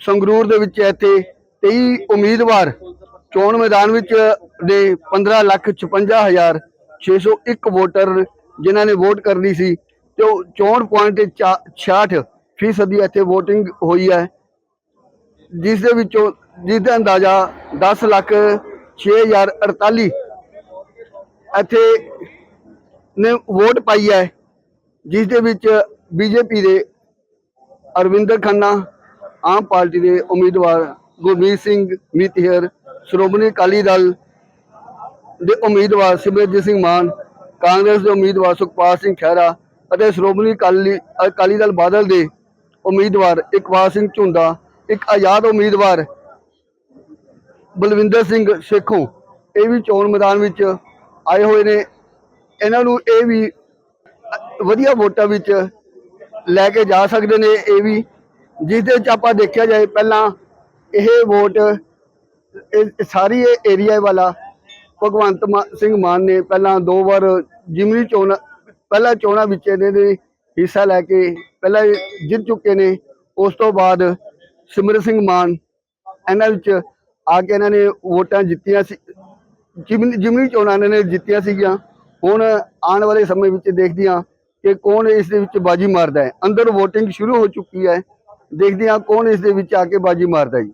ਸੰਗਰੂਰ ਦੇ ਵਿੱਚ ਇੱਥੇ 23 ਉਮੀਦਵਾਰ ਚੋਣ ਮੈਦਾਨ ਵਿੱਚ ਦੇ 15 ਲੱਖ 56 ਹਜ਼ਾਰ 601 ਵੋਟਰ ਜਿਨ੍ਹਾਂ ਨੇ ਵੋਟ ਕਰਨੀ ਸੀ ਤੇ ਉਹ 64.66 ਫੀਸਦੀ ਇੱਥੇ VOTING ਹੋਈ ਹੈ। ਜਿਸ ਦੇ ਵਿੱਚੋਂ, ਜਿਸ ਦਾ ਅੰਦਾਜ਼ਾ 10 ਲੱਖ 6048 ਇੱਥੇ ਨੇ ਵੋਟ ਪਾਈ ਹੈ। ਜਿਸ ਦੇ ਵਿੱਚ ਬੀਜੇਪੀ ਦੇ ਅਰਵਿੰਦਰ ਖੰਨਾ ਆਮ ਪਾਰਟੀ ਦੇ ਉਮੀਦਵਾਰ ਗੁਰਮੀਤ ਸਿੰਘ ਮਿੱਤਹਿਰ ਸ਼੍ਰੋਮਣੀ ਅਕਾਲੀ ਦਲ ਦੇ ਉਮੀਦਵਾਰ ਸਿਮਰਜੀਤ ਸਿੰਘ ਮਾਨ, ਕਾਂਗਰਸ ਦੇ ਉਮੀਦਵਾਰ ਸੁਖਪਾਲ ਸਿੰਘ ਖਹਿਰਾ ਅਤੇ ਸ਼੍ਰੋਮਣੀ ਅਕਾਲੀ ਅਕਾਲੀ ਦਲ ਬਾਦਲ ਦੇ ਉਮੀਦਵਾਰ ਇਕਬਾਲ ਸਿੰਘ ਝੁੰਦਾ ਇੱਕ ਆਜ਼ਾਦ ਉਮੀਦਵਾਰ ਬਲਵਿੰਦਰ ਸਿੰਘ ਸੇਖੋਂ। ਇਹ ਵੀ ਚੋਣ ਮੈਦਾਨ ਵਿੱਚ ਆਏ ਹੋਏ ਨੇ। ਇਹਨਾਂ ਨੂੰ ਇਹ ਵੀ ਵਧੀਆ ਵੋਟਾਂ ਵਿੱਚ ਲੈ ਕੇ ਜਾ ਸਕਦੇ ਨੇ। ਇਹ ਵੀ ਜਿਸਦੇ ਵਿੱਚ ਆਪਾਂ ਦੇਖਿਆ ਜਾਏ ਪਹਿਲਾਂ ਇਹ ਵੋਟ, ਇਹ ਸਾਰੀ ਇਹ ਏਰੀਆ ਵਾਲਾ ਭਗਵੰਤ ਮਾ- ਸਿੰਘ ਮਾਨ ਨੇ ਪਹਿਲਾਂ ਦੋ ਵਾਰ ਜਿਮਨੀ ਚੋਣ, ਪਹਿਲਾਂ ਚੋਣਾਂ ਵਿੱਚ ਇਹਨਾਂ ਦੇ ਹਿੱਸਾ ਲੈ ਕੇ ਪਹਿਲਾਂ ਜਿੱਤ ਚੁੱਕੇ ਨੇ। ਉਸ ਤੋਂ ਬਾਅਦ ਸਿਮਰਨ ਸਿੰਘ ਮਾਨ ਇਹਨਾਂ ਵਿੱਚ ਆ ਕੇ ਇਹਨਾਂ ਨੇ ਵੋਟਾਂ ਜਿੱਤੀਆਂ ਸੀ, ਜਿਮਨੀ ਜਿਮਨੀ ਚੋਣਾਂ ਇਹਨਾਂ ਨੇ ਜਿੱਤੀਆਂ ਸੀਗੀਆਂ। ਹੁਣ ਆਉਣ ਵਾਲੇ ਸਮੇਂ ਵਿੱਚ ਦੇਖਦੇ ਹਾਂ ਕਿ ਕੌਣ ਇਸ ਦੇ ਵਿੱਚ ਬਾਜੀ ਮਾਰਦਾ ਹੈ। ਅੰਦਰ VOTING ਸ਼ੁਰੂ ਹੋ ਚੁੱਕੀ ਹੈ। ਦੇਖਦੇ ਹਾਂ ਕੌਣ ਇਸ ਦੇ ਵਿੱਚ ਆ ਕੇ ਬਾਜੀ ਮਾਰਦਾ ਜੀ।